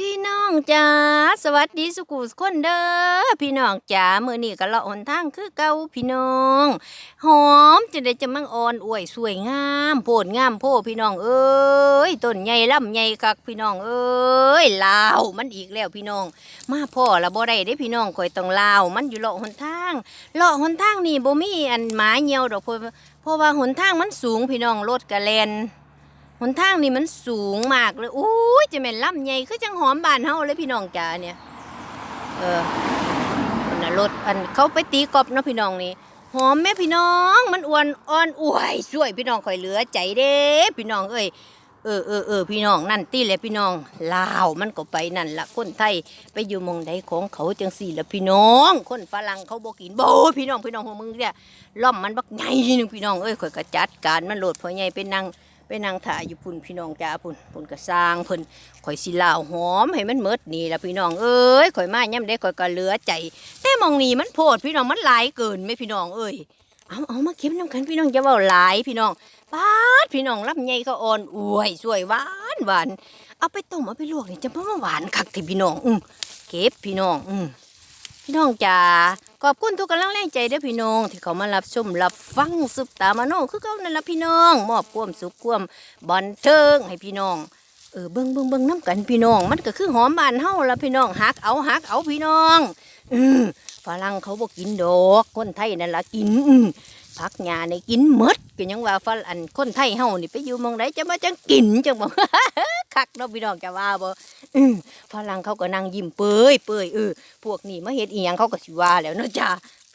พี่น้องจ๋าสวัสดีสุกุสคนเด้อพี่น้องจ๋ามื้อนี้ก็เลาะหนทางคือเก่าพี่น้อง หอมจะได้จะมั่งอ่อนอวยสวยงามโพดงามโพพี่น้องเอ้ยต้นใหญ่ลำใหญ่คักพี่น้องเอ้ยลาวมันอีกแล้วพี่น้อง มาพ่อละบ่ได้เด้พี่น้องข่อยต้องลาว มันอยู่เลาะหนทางเลาะหนทางนี่บ่มีอันหมาเหี่ยวดอกเพราะว่าหนทางมันสูงพี่น้องรถกระแลน นทางนี่มันสูงมากเลยอุ้ยจะแม่นลำใหญ่คือจังหอมบานเฮาเลยพี่น้องจ๋าเนี่ย เออนั่นน่ะรถอันเขาไปตีกอบเนาะพี่น้องนี่หอมแม่พี่น้องมันอ้วนอ่อนอวยสวยพี่น้องข่อยเหลือใจเด้พี่น้องเอ้ยเออเออเออพี่น้องนั่นตีแหละพี่น้องลาวมันก็ไปนั่นละคนไทยไปอยู่มองใดของเขาจังสี่ละพี่น้อง คนฝรั่งเขาบอกินโบพี่น้องพี่น้องของมึงเนี่ยล่อมมันบักใหญ่นึงพี่น้องเอ้ยข่อยก็จัดการมันโหลดพอใหญ่ไปนั่ง ไปนั่งถ่ายอยู่พุ่นพี่น้องจ้าพุ่นพุ่นก็สร้างพิ่นข่อยสิลาวหอมให้มันเมดนี่ละพี่น้องเอ้ยข่อยมาย่ำได้ข่อยก็เหลือใจแต่มองนี่มันโพดพี่น้องมันหลายเกินไหมพี่น้องเอ้ยเอาเอามาเก็บน้ำกันพี่น้องจะว่าหลายพี่น้องปาดพี่น้องลำไยเขาอ่อนอวยสวยหวานหวานเอาไปต้มเอาไปลวกนี่จะเพราะว่าหวานคักที่พี่น้องอืมเก็บพี่น้องอืมพี่น้องจ้า ขอบคุณทุกกำลังแรงใจเด้อพี่น้อง ที่เขามารับชมรับฟังสุปตามาโนคือเขานั่นละพี่น้อง มอบความสุขความบันเทิงให้พี่น้องเออเบิ่งเบิ่งเบิ่งน้ำกันพี่น้อง มันก็คือหอมบานเฮาละพี่น้องหักเอาหักเอาพี่น้อง อืมฝรั่งเขาบอกกินดอก คนไทยนั่นละกินอืมผักหญ้าในกินมดก็ยังว่าฝรั่งคนไทยเฮานี่ไปอยู่หมองไหนจะมาจังกินจังบ่ คักเนาะพี่น้องจะว่าบ่ฝรั่งเขาก็นั่งยิ้มเปื่อยเปื่อยเออพวกนี้มาเฮ็ดอีหยังเขาก็สิว่าแล้วเนาะจ้า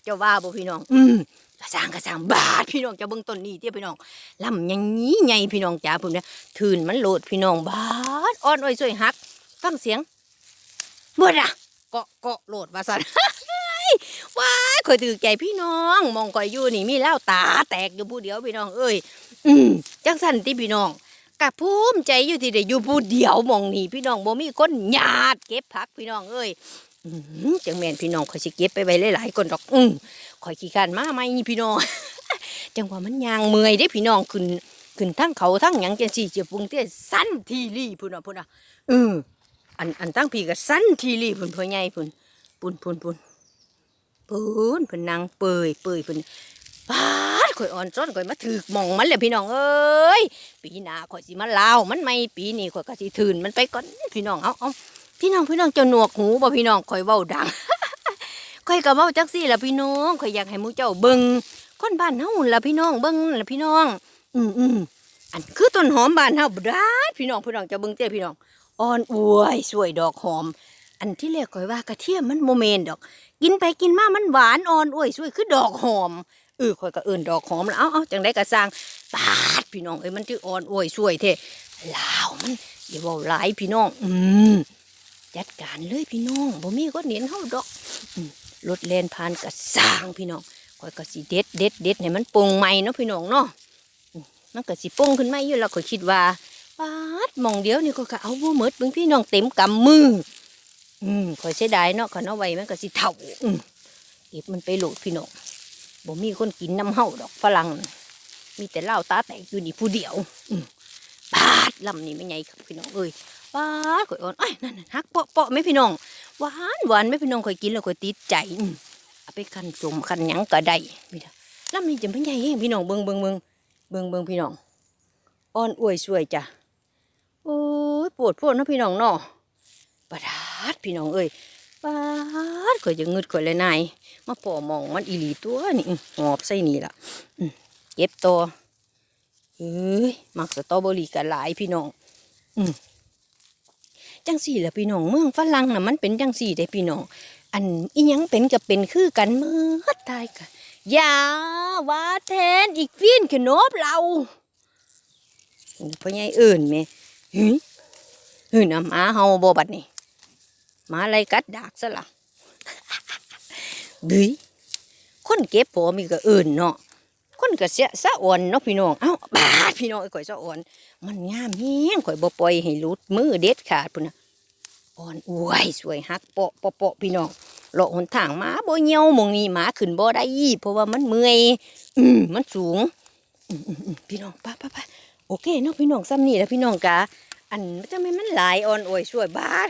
จะว่าบ่พี่น้องอืมกระสางกระสางบาดพี่น้องจะเบิ่งต้นนี้เตี้ยพี่น้องลำอยังงี้ใหญ่พี่น้องจ้าพุ่นเนี่ยทืนมันโหลดพี่น้องบาดอ่อนอ้อยสวยหักฟังเสียงบิดอะเกาะเกาะโหลดว่าสันว้ายข่อยถือใจพี่น้อง มองข่อยอยู่นี่มีเล่าตาแตกอยู่ผู้เดียวพี่น้องเอ้ยอืมจังสันที่พี่น้อง กะภูมิใจอยู่ที่ได้อยู่ผู้เดียวมองนี่พี่น้องบ่มีคนญาติเก็บผักพี่น้องเอ้ยจังแม่นพี่น้องข่อยสิเก็บไปไว้หลายๆคนดอกอืมข่อยขี้การมาไหมนี่พี่น้องจังว่ามันยางเมื่อยเด้พี่น้องขึ้นขึ้นทั้งเขาทั้งหยังจังสี่เจียปุงเตี้ยสั้นทีรีพุ่นอะพุ่นอะเอออันอันตั้งพี่ก็สั้นทีรีพุ่นพ่อใหญ่พุ่นพุ่นพุ่นพุ่นพุ่นพิ่นนางเปยเปยพุ่นปา ข่อยอ่อนซ้อนข่อยมาถือมองมันเลยพี่น้องเอ้ยปีหน้าข่อยสิมาลาวมันไม่ปีนี้ข่อยก็สิทืนมันไปก่อนพี่น้องเอาเอาพี่น้องพี่น้องเจ้าหนวกหูบ่พี่น้องข่อยเว้าดังข่อยก็เว้าจักซี่ล่ะพี่น้องข่อยอยากให้หมู่เจ้าเบิ่งคนบ้านเฮาล่ะพี่น้องเบิ่งล่ะพี่น้อง อืมอืมอันคือต้นหอมบานเฮาบดาดพี่น้องพี่น้องจะเบิ่งเต้พี่น้องอ่อนอวยสวยดอกหอม อันที่แรกข่อยว่ากระเทียมมันโมเมนดอก กินไปกินมามันหวานอ่อนอวยสวยคือดอกหอม เออข่อยก็เอินดอกหอมแล้วเอาเอาจังไดก็สร้างปาดพี่น้องเอ้ยมันที่อ่อนอวยสวยแท้ลาวมันอย่าเว้าหลายพี่น้อง อืมจัดการเลยพี่น้องบ่มีคนเห็นเฮาดอกรถแล่นผ่านก็สร้างพี่น้องข่อยก็สิเด็ดเด็ดเด็ดให้มันปงใหม่เนาะพี่น้องเนาะมันก็สิปุ้งขึ้นมาอยู่แล้วก็คิดว่าปาดมองเดียวนี่ก็ก็เอาบ่หมดเบิ่งพี่น้องเต็มกำมือ อืมข่อยเสียดายเนาะคันเอาไว้มันก็สิเฒ่าอืมเก็บมันไปโหลดพี่น้อง บ่มีคนกินน้ำเฮาดอกฝรั่งมีแต่เหล้าตาแตกอยู่นี่ผู้เดียวอืมปาดลำนี่ไม่ใหญ่ครับพี่น้องเอ้ยปาดข่อยอ่อนไอ้ยนั่นน่ะฮักเปาะเปาะไหมพี่น้องหวานหวานไหมพี่น้องข่อยกินแล้วข่อยติดใจอืมเอาไปคันสมคันหยังก็ได้พี่น้องลำนี่จะไม่ใหญ่เองพี่น้องเบิ่งเบิ่งเบิ่งเบิ่งเบิ่งพี่น้องอ่อนอวยสวยจ้ะโอ้ยปวดพวดนะพี่น้องเนาะปาดาดพี่น้องเอ้ย ปาดข่อยจะงึดข่อยเลยนายมาปอมองมันอีหลีตัวนี่อื้อหอบใส่นี่ล่ะเก็บตัวเอ้ยมักสตอเบอรี่กันหลายพี่น้องอืมจังสี่ละพี่น้องเมืองฝรั่งน่ะมันเป็นจังสี่ได้พี่น้องอันอีหยังเป็นก็เป็นคือกันเมื่อตายกันอย่าว่าแทนอีกฟินขนบเราพ่อใหญ่เอื่นแม่หึหึนะหมาเฮาบ่บัดนี่ มาอะไล่กัดดากซะละบึ้ยคนเก็บพอมีก็อื่นเนาะคนก็เสียสะอ่อนเนาะพี่น้อง เอ้าบาดพี่น้องไอ้ข่อยสะอ่อน มันงามแฮงข่อยบ่ปล่อยให้หลุดมือเด็ดขาดพุ่นนะอ่อนอวยสวยฮักเปาะเปาะเปาะพี่น้องเลาะหนทางหมาบ่เหี่ยวมองนี้หมาขึ้นบ่ได้เพราะว่ามันเมื่อย อืมมันสูงอืมอืมพี่น้องป้าป้าป้าโอเคเนาะพี่น้องซ้ำนี่แล้วพี่น้องกะอันจะไม่มันหลายอ่อนโอยช่วยบาด